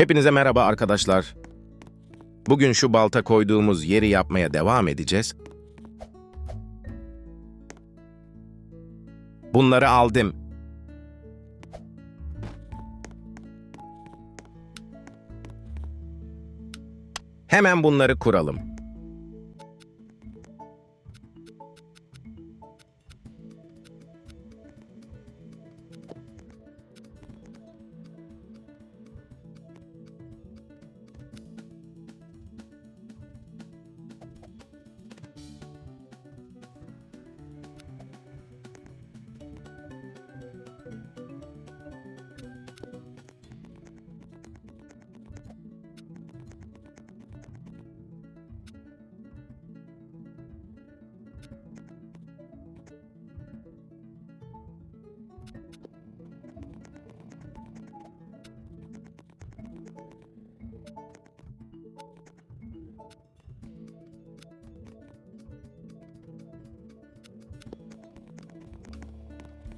Hepinize merhaba arkadaşlar. Bugün şu balta koyduğumuz yeri yapmaya devam edeceğiz. Bunları aldım. Hemen bunları kuralım.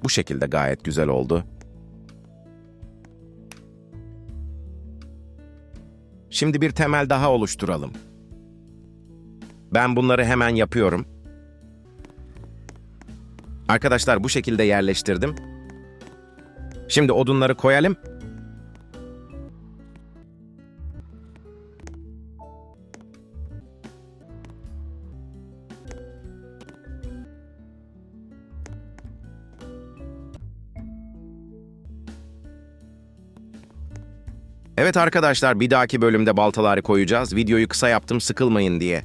Bu şekilde gayet güzel oldu. Şimdi bir temel daha oluşturalım. Ben bunları hemen yapıyorum. Arkadaşlar bu şekilde yerleştirdim. Şimdi odunları koyalım. Evet arkadaşlar bir dahaki bölümde baltaları koyacağız. Videoyu kısa yaptım sıkılmayın diye.